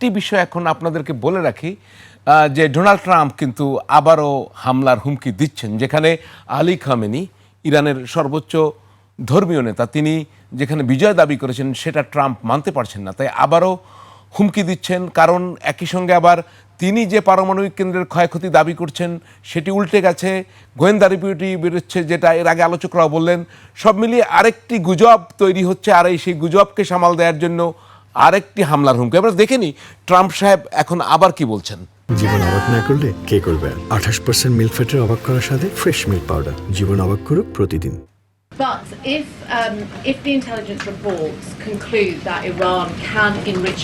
আরেকটি বিষয় এখন আপনাদেরকে বলে রাখি যে ডোনাল্ড ট্রাম্প কিন্তু আবারও হামলার হুমকি দিচ্ছেন, যেখানে আলী খামেনি, ইরানের সর্বোচ্চ ধর্মীয় নেতা, তিনি যেখানে বিজয় দাবি করেছেন সেটা ট্রাম্প মানতে পারছেন না, তাই আবারও হুমকি দিচ্ছেন। কারণ একই সঙ্গে আবার তিনি যে পারমাণবিক কেন্দ্রের ক্ষয়ক্ষতি দাবি করছেন, সেটি উল্টে গেছে। গোয়েন্দা রিপিউটি বেরোচ্ছে, যেটা এর আগে আলোচকরাও বললেন। সব মিলিয়ে আরেকটি গুজব তৈরি হচ্ছে, আর এই সেই গুজবকে সামাল দেওয়ার জন্য আরেকটি হামলার হুমকি আমরা দেখেনি ট্রাম্প সাহেব এখন আবার কি বলছেন জীবন অবাক না করলে কে করবে আঠাশ পার্সেন্ট মিল্ক ফ্যাটের অবাক করার সাথে ফ্রেশ মিল্ক পাউডার জীবন অবাক করুক প্রতিদিন But if um, if the intelligence reports conclude that Iran can enrich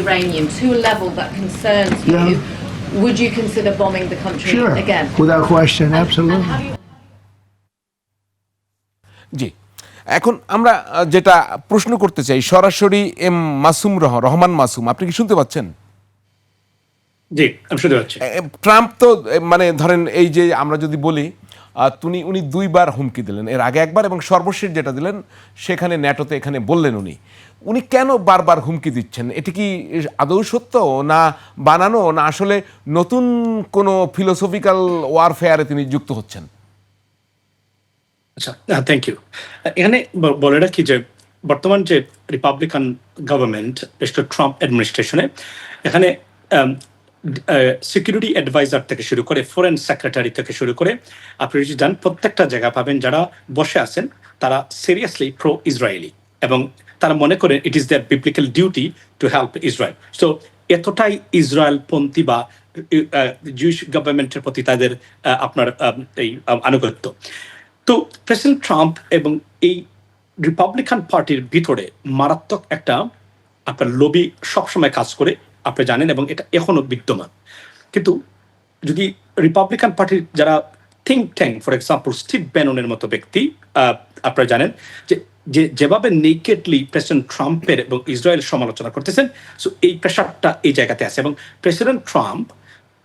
uranium to a level that concerns you, Yeah. would you consider bombing the country Sure, again? without question, And- absolutely. And have you জি এখন আমরা যেটা প্রশ্ন করতে চাই সরাসরি M Masum রহ রহমান মাসুম আপনি কি শুনতে পাচ্ছেন? জি আমি শুনতে পাচ্ছি। ট্রাম্প তো মানে ধরেন এই যে আমরা যদি বলি তুমি উনি দুইবার হুমকি দিলেন এর আগে একবার এবং সর্বশেষ যেটা দিলেন সেখানে ন্যাটোতে এখানে বললেন উনি। উনি কেন বারবার হুমকি দিচ্ছেন? এটি কি আদৌ সত্য না বানানো? না আসলে নতুন কোনো ফিলোসফিক্যাল ওয়ারফেয়ারে তিনি যুক্ত হচ্ছেন? আচ্ছা থ্যাংক ইউ এখানে বলে রাখি যে বর্তমান যে রিপাবলিকান গভর্নমেন্ট মিস্টার ট্রাম্প অ্যাডমিনিস্ট্রেশনে এখানে সিকিউরিটি অ্যাডভাইজার থেকে শুরু করে ফরেন সেক্রেটারি থেকে শুরু করে, আপনি যদি যান প্রত্যেকটা জায়গা পাবেন যারা বসে আছেন, তারা সিরিয়াসলি প্রো ইসরায়েলি এবং তারা মনে করেন it is their biblical duty to help Israel so এতটাই ইসরায়েল পন্থী বা জুইশ গভর্নমেন্টের প্রতি তাদের আপনার এই, আনুগত্য। তো প্রেসিডেন্ট ট্রাম্প এবং এই রিপাবলিকান পার্টির ভিতরে মারাত্মক একটা আপনার লবি সবসময় কাজ করে, আপনি জানেন, এবং এটা এখনও বিদ্যমান। কিন্তু যদি রিপাবলিকান পার্টির যারা think tank for example Steve ব্যাননের মতো ব্যক্তি আপনারা জানেন যে যে যেভাবে নেকেডলি প্রেসিডেন্ট ট্রাম্পের এবং ইসরায়েল সমালোচনা করতেছেন সো এই প্রেশারটা এই জায়গাতে আছে। এবং প্রেসিডেন্ট ট্রাম্প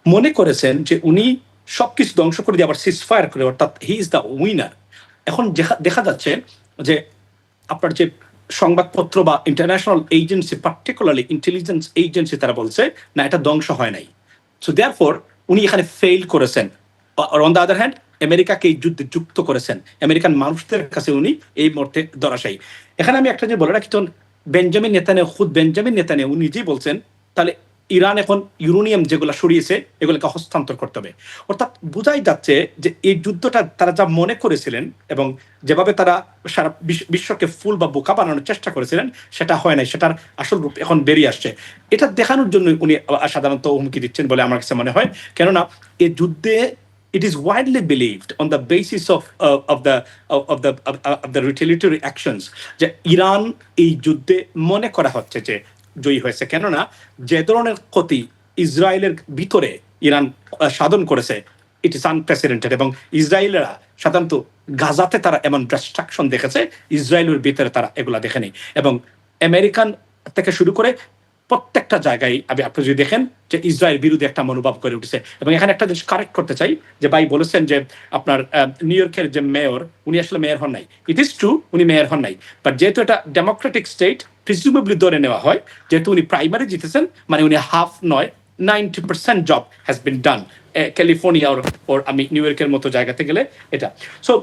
মনে করেছেন যে উনি সবকিছু ধ্বংস করে দিয়ে আবার সিজ ফায়ার করে, অর্থাৎ হি ইজ দ্য উইনার এখন দেখা- যাচ্ছে যে আপনার যে সংবাদপত্র বা international agency particularly intelligence agency তারা বলছে, না, এটা ধ্বংস হয় নাই। সো দেয়ার ফর উনি এখানে ফেল করেছেন। অন দ্য আদার হ্যান্ড আমেরিকাকে এই যুদ্ধে যুক্ত করেছেন। আমেরিকান মানুষদের কাছে উনি এই মুহূর্তে ধরাশায়ী। এখানে আমি একটা যে বলে রাখি বেঞ্জামিন নেতানে খুদ বেঞ্জামিন নেতানে উনি নিজেই বলছেন, তাহলে ইরান এখন ইউরোনিয়াম যেগুলো সরিয়েছে এগুলোকে হস্তান্তর করতে হবে। অর্থাৎ বোঝাই যাচ্ছে যে এই যুদ্ধটা তারা যা মনে করেছিলেন এবং যেভাবে তারা সারা বিশ্বকে ফুল বা বোকা বানানোর চেষ্টা করেছিলেন সেটা হয় নাই সেটার আসল রূপ এখন বেরিয়ে আসছে। এটা দেখানোর জন্য উনি সাধারণত হুমকি দিচ্ছেন বলে আমার কাছে মনে হয়। কেননা এই যুদ্ধে believed on the basis of uh, of the of, of the of, of the retaliatory actions যে ইরান এই যুদ্ধে মনে করা হচ্ছে যে জয়ী হয়েছে। কেননা যে ধরনের ক্ষতি ইসরায়েলের ভিতরে ইরান সাধন করেছে ইট ইস আনপ্রেসিডেন্টেড এবং ইসরায়েলেরা সাধারণত গাজাতে তারা এমন ডিস্ট্রাকশন দেখেছে, ইসরায়েলের ভিতরে তারা এগুলা দেখেনি। এবং আমেরিকান থেকে শুরু করে প্রত্যেকটা জায়গায় আমি আপনি যদি দেখেন যে ইসরায়েল বিরুদ্ধে একটা মনোভাব করে উঠেছে। এবং এখানে একটা জিনিস কারেক্ট করতে চাই, যে ভাই বলেছেন যে আপনার নিউ ইয়র্কের যে মেয়র উনি আসলে মেয়র হন নাই। ইট ইজ ট্রু উনি মেয়র হন নাই। বাট যেহেতু এটা ডেমোক্রেটিক স্টেট প্রিসিউমেবলি ধরে নেওয়া হয় যেহেতু উনি প্রাইমারি জিতেছেন মানে উনি হাফ নয় ninety percent job has been done California or আমি নিউ ইয়র্কের মতো জায়গাতে গেলে এটা। সো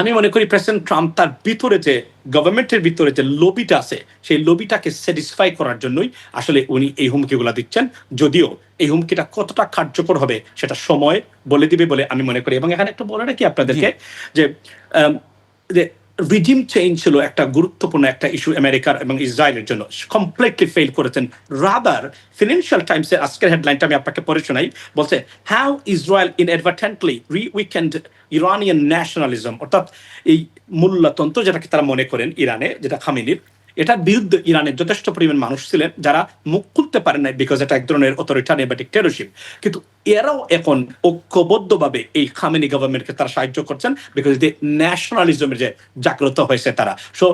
আমি মনে করি প্রেসিডেন্ট ট্রাম্প তার ভিতরে যে গভর্নমেন্টের ভিতরে যে লবিটা আছে সেই লবিটাকে স্যাটিসফাই করার জন্যই আসলে উনি এই হুমকিগুলো দিচ্ছেন। যদিও এই হুমকিটা কতটা কার্যকর হবে সেটা সময় বলে দিবে বলে আমি মনে করি। এবং এখানে একটু বলে রাখি আপনাদেরকে যে রিজিম চেঞ্জ ছিল একটা গুরুত্বপূর্ণ একটা ইস্যু আমেরিকার এবং ইসরায়েলের জন্য। কমপ্লিটলি ফেল করেছেন। রাদার ফিনান্সিয়াল টাইমস টাইমসের আজকের হেডলাইনটা আমি আপনাকে পড়ে শোনাই। বলছে হাউ ইসরায়েল ইন অ্যাডভার্টেন্টলি রি উইকেন্ড ইরানিয়ান ন্যাশনালিজম অর্থাৎ এই মূল্যতন্ত্র যেটাকে তারা মনে করেন ইরানে, যেটা খামিনির এটার বিরুদ্ধে ইরানের যথেষ্ট পরিমাণ মানুষ ছিলেন যারা মুখ খুলতে পারেন নাই বিকজ এটা এক ধরনের অথরিটারিয়ান বা ডিক্টেটরশিপ কিন্তু এরাও এখন ঐক্যবদ্ধভাবে এই খামেনি গভর্নমেন্টকে তারা সাহায্য করছেন বিকজ দি ন্যাশনালিজমের যে জাগ্রত হয়েছে তারা। সো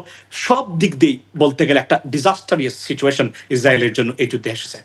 সব দিক দিয়েই বলতে গেলে একটা ডিজাস্টারিয়াস সিচুয়েশন ইসরায়েলের জন্য এই যুদ্ধে এসেছে।